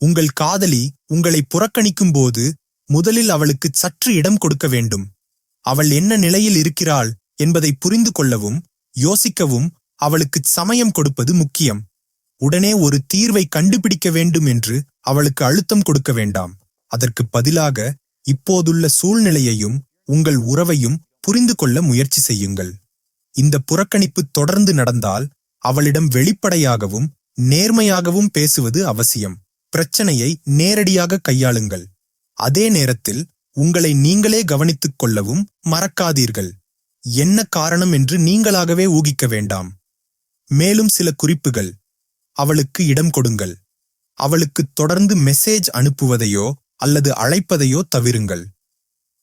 உங்கள் காதலி உங்களை புறக்கணிக்கும் போது முதலில் அவளுக்கு சற்று இடம் கொடுக்க வேண்டும். அவள் என்ன நிலையில் இருக்கிறாள் என்பதை புரிந்து கொள்ளவும் யோசிக்கவும் அவளுக்கு சமயம் கொடுப்பது முக்கியம். உடனே ஒரு தீர்வை கண்டுபிடிக்க வேண்டும் என்று அவளுக்கு அழுத்தம் கொடுக்க வேண்டாம். அதற்கு பதிலாக இப்போதுள்ள சூழ்நிலையையும் உங்கள் உறவையும் புரிந்து கொள்ள முயற்சி செய்யுங்கள். இந்த புறக்கணிப்பு தொடர்ந்து நடந்தால் அவளிடம் வெளிப்படையாகவும் நேர்மையாகவும் பேசுவது அவசியம். பிரச்சனையை நேரடியாக கையாளுங்கள். அதே நேரத்தில் உங்களை நீங்களே கவனித்துக் கொள்ளவும் மறக்காதீர்கள். என்ன காரணம் என்று நீங்களாகவே ஊகிக்க வேண்டாம். மேலும் சில குறிப்புகள். அவளுக்கு இடம் கொடுங்கள். அவளுக்கு தொடர்ந்து மெசேஜ் அனுப்புவதையோ அல்லது அழைப்பதையோ தவிருங்கள்.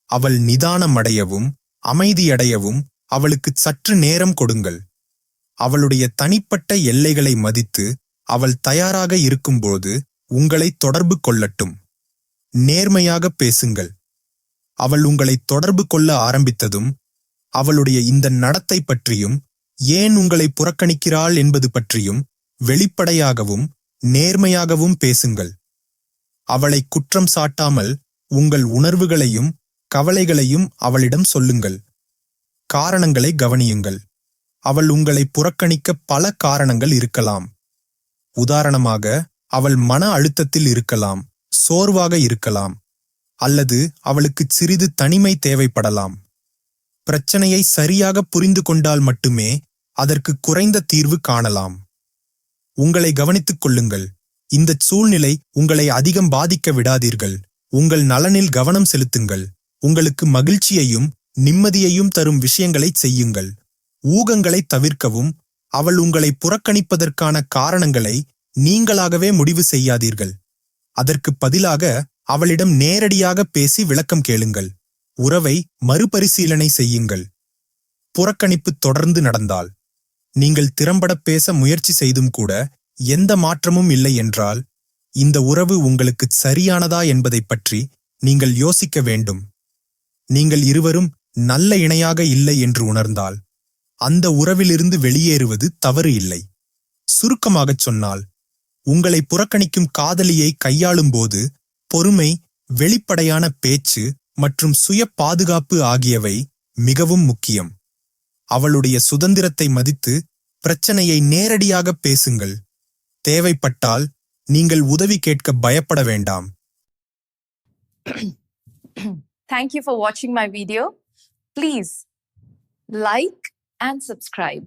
அவள் நிதானமடையவும் அமைதியடையவும் அவளுக்கு சற்று நேரம் கொடுங்கள். அவளுடைய தனிப்பட்ட எல்லைகளை மதித்து அவள் தயாராக இருக்கும்போது உங்களை தொடர்பு கொள்ளட்டும். நேர்மையாக பேசுங்கள். அவள் உங்களை தொடர்பு கொள்ள ஆரம்பித்ததும் அவளுடைய இந்த நடத்தை பற்றியும் ஏன் உங்களை புறக்கணிக்கிறாள் என்பது பற்றியும் வெளிப்படையாகவும் நேர்மையாகவும் பேசுங்கள். அவளை குற்றம் சாட்டாமல் உங்கள் உணர்வுகளையும் கவலைகளையும் அவளிடம் சொல்லுங்கள். காரணங்களை கவனியுங்கள். அவள் உங்களை புறக்கணிக்க பல காரணங்கள் இருக்கலாம். உதாரணமாக அவள் மன அழுத்தத்தில் இருக்கலாம் சோர்வாக இருக்கலாம் அல்லது அவளுக்கு சிறிது தனிமை தேவைப்படலாம். பிரச்சனையை சரியாக புரிந்து கொண்டால் மட்டுமே அதற்கு குறைந்த தீர்வு காணலாம். உங்களை கவனித்துக் கொள்ளுங்கள். இந்த சூழ்நிலை உங்களை அதிகம் பாதிக்க விடாதீர்கள். உங்கள் நலனில் கவனம் செலுத்துங்கள். உங்களுக்கு மகிழ்ச்சியையும் நிம்மதியையும் தரும் விஷயங்களை செய்யுங்கள். ஊகங்களை தவிர்க்கவும் அவள் உங்களை புறக்கணிப்பதற்கான காரணங்களை நீங்களாகவே முடிவு செய்யாதீர்கள். அதற்கு பதிலாக அவளிடம் நேரடியாக பேசி விளக்கம் கேளுங்கள். உறவை மறுபரிசீலனை செய்யுங்கள். புறக்கணிப்பு தொடர்ந்து நடந்தால் நீங்கள் திறம்பட பேச முயற்சி செய்தும் கூட எந்த மாற்றமும் இல்லை என்றால் இந்த உறவு உங்களுக்கு சரியானதா என்பதைப் பற்றி நீங்கள் யோசிக்க வேண்டும். நீங்கள் இருவரும் நல்ல இணையாக இல்லை என்று உணர்ந்தால் அந்த உறவிலிருந்து வெளியேறுவது தவறு இல்லை. சுருக்கமாகச் சொன்னால் உங்களை புறக்கணிக்கும் காதலியை கையாளும்போது பொறுமை வெளிப்படையான பேச்சு மற்றும் சுய பாதுகாப்பு ஆகியவை மிகவும் முக்கியம் அவளுடைய சுதந்திரத்தை மதித்து பிரச்சனையை நேரடியாக பேசுங்கள் தேவைப்பட்டால் நீங்கள் உதவி கேட்க பயப்பட வேண்டாம் Thank you for watching my video. Please like and subscribe.